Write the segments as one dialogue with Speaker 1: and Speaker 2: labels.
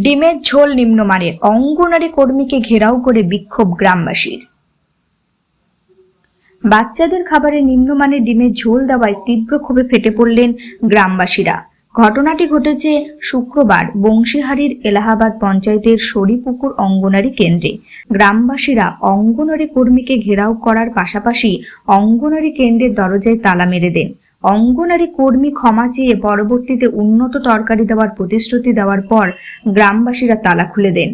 Speaker 1: ডিমের ঝোল নিম্নমানের। অঙ্গনারী কর্মীকে ঘেরাও করে বিক্ষোভ গ্রামবাসীর। বাচ্চাদের খাবারে নিম্নমানের ডিমের ঝোল দেওয়ায় তীব্র ক্ষোভে ফেটে পড়লেন গ্রামবাসীরা। ঘটনাটি ঘটেছে শুক্রবার বংশীহারির এলাহাবাদ পঞ্চায়েতের সরিপুকুর অঙ্গনারী কেন্দ্রে। গ্রামবাসীরা অঙ্গনারী কর্মীকে ঘেরাও করার পাশাপাশি অঙ্গনারী কেন্দ্রের দরজায় তালা মেরে দেন। অঙ্গনারী কর্মী ক্ষমা চেয়ে পরবর্তীতে উন্নত তরকারি দেওয়ার প্রতিশ্রুতি দেওয়ার পর গ্রামবাসীরা তালা খুলে দেন।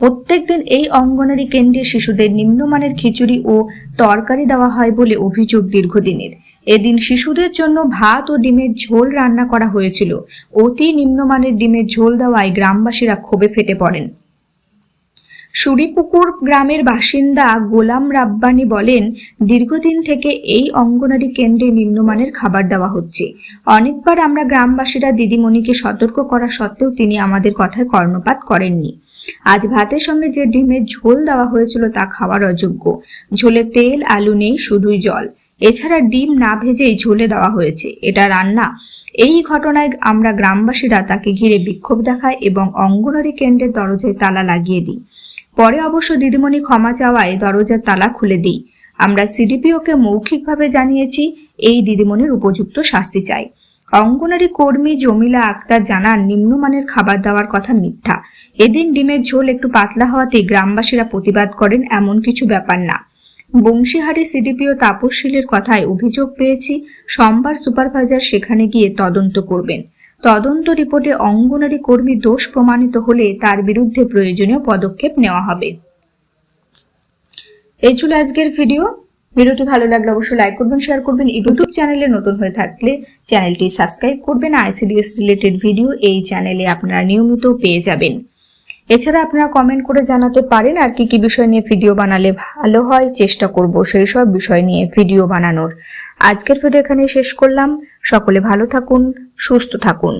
Speaker 1: প্রত্যেকদিন এই অঙ্গনারী কেন্দ্রে শিশুদের নিম্নমানের খিচুড়ি ও তরকারি দেওয়া হয় বলে অভিযোগ দীর্ঘদিনের। এদিন শিশুদের জন্য ভাত ও ডিমের ঝোল রান্না করা হয়েছিল। অতি নিম্নমানের ডিমের ঝোল দেওয়ায় গ্রামবাসীরা ক্ষোভে ফেটে পড়েন। সুরিপুকুর গ্রামের বাসিন্দা গোলাম রাব্বানি বলেন, দীর্ঘদিন থেকে এই অঙ্গনারী কেন্দ্রে নিম্নমানের খাবার দেওয়া হচ্ছে। অনেকবার আমরা গ্রামবাসীরা দিদিমণিকে সতর্ক করা সত্ত্বেও তিনি আমাদের কথায় কর্ণপাত করেননি। আজ ভাতের সঙ্গে যে ডিমের ঝোল দেওয়া হয়েছিল তা খাওয়ার অযোগ্য। ঝোলে তেল, আলু নেই, শুধুই জল। এছাড়া ডিম না ভেজেই ঝোলে দেওয়া হয়েছে। এটা রান্না। এই ঘটনায় আমরা গ্রামবাসীরা তাকে ঘিরে বিক্ষোভ দেখায় এবং অঙ্গনারী কেন্দ্রের দরজায় তালা লাগিয়ে দিই। পরে অবশ্য দিদিমণি ক্ষমা চাওয়ায় দরজার তালা খুলে দিই। আমরা সিডিপিওকে মৌখিকভাবে জানিয়েছি, এই দিদিমণির উপযুক্ত শাস্তি চাই। অঙ্গনারী কর্মী জমিলা আক্তার জানান, নিম্নমানের খাবার দেওয়ার কথা মিথ্যা। এদিন ডিমের ঝোল একটু পাতলা হওয়াতে গ্রামবাসীরা প্রতিবাদ করেন, এমন কিছু ব্যাপার না। বংশীহারি সিডিপিও তাপসশীলের কথায় অভিযোগ পেয়েছি, সোমবার সুপারভাইজার সেখানে গিয়ে তদন্ত করবেন। তদন্ত রিপোর্টে অঙ্গনারী কর্মী দোষ প্রমাণিত হলে তার বিরুদ্ধে প্রয়োজনীয় পদক্ষেপ নেওয়া হবে। এই ছিল আজকের ভিডিও। ভিডিওটি ভালো লাগলে অবশ্যই লাইক করবেন, শেয়ার করবেন। ইউটিউব চ্যানেলে নতুন হয়ে থাকলে চ্যানেলটি সাবস্ক্রাইব করবেন। আইসিডিএস রিলেটেড ভিডিও এই চ্যানেলে আপনারা নিয়মিত পেয়ে যাবেন। এছাড়া আপনারা কমেন্ট করে জানাতে পারেন আর কি কি বিষয় নিয়ে ভিডিও বানালে ভালো হয়, চেষ্টা করব সেই সব বিষয় নিয়ে ভিডিও বানানোর। আজকের ভিডিও এখানে শেষ করলাম। সকলে ভালো থাকুন সুস্থ থাকুন।